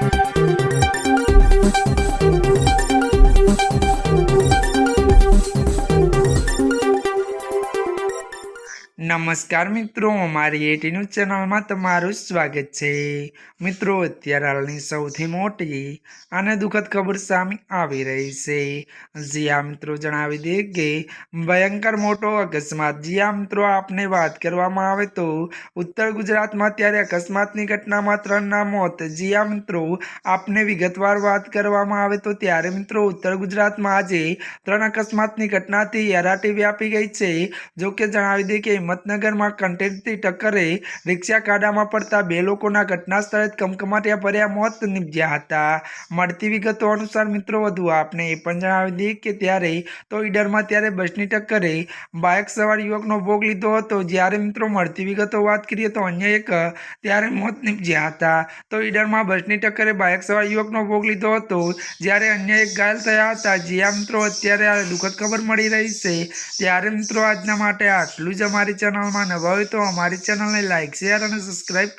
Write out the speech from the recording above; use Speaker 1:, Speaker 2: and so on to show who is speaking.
Speaker 1: Thank you. નમસ્કાર મિત્રો, અમારી એટી ન્યૂઝ ચેનલમાં તમારું સ્વાગત છે. મિત્રો, અત્યારે હાલની સૌથી મોટી અને દુઃખદ ખબર સામે આવી રહી છે. જીયા મિત્રો, જણાવી દે કે ભયંકર મોટો અકસ્માત. જીયા મિત્રો, આપને વાત કરવામાં આવે તો ઉત્તર ગુજરાતમાં ત્યારે અકસ્માતની ઘટનામાં ત્રણના મોત. જીયા મિત્રો, આપને વિગતવાર વાત કરવામાં આવે તો ત્યારે, મિત્રો, ઉત્તર ગુજરાતમાં આજે ત્રણ અકસ્માતની ઘટનાથી હેરાટી વ્યાપી ગઈ છે. જો કે જણાવી દે કે હિંમતનગરમાં કન્ટેનરથી ટક્કરે રિક્ષા કાડામાં પડતા બે લોકોના ઘટના સ્થળે કમકમાટિયા ભર્યા મોત નિપજ્યા હતા. મળતી વિગતો અનુસાર મિત્રો વધુ આપને એ પણ જણાવી દઈએ કે ત્યારે તો ઈડરમાં ત્યારે બસની ટક્કરે બાઇક સવાર યુવકનો ભોગ લીધો હતો. જ્યારે મિત્રો મળતી વિગતો વાત કરીએ તો અન્ય એક ત્યારે મોત નિપજ્યા હતા. તો ઈડરમાં બસની ટક્કરે બાઇક સવાર યુવકનો ભોગ લીધો હતો. જ્યારે અન્ય એક ઘાયલ થયા હતા. જ્યાં મિત્રો અત્યારે આ દુઃખદ ખબર મળી રહી છે. ત્યારે મિત્રો આજના માટે આટલું જ. અમારી ચેનલમાં નવા હોય તો અમારી ચેનલને લાઇક શેર અને સબસ્ક્રાઈબ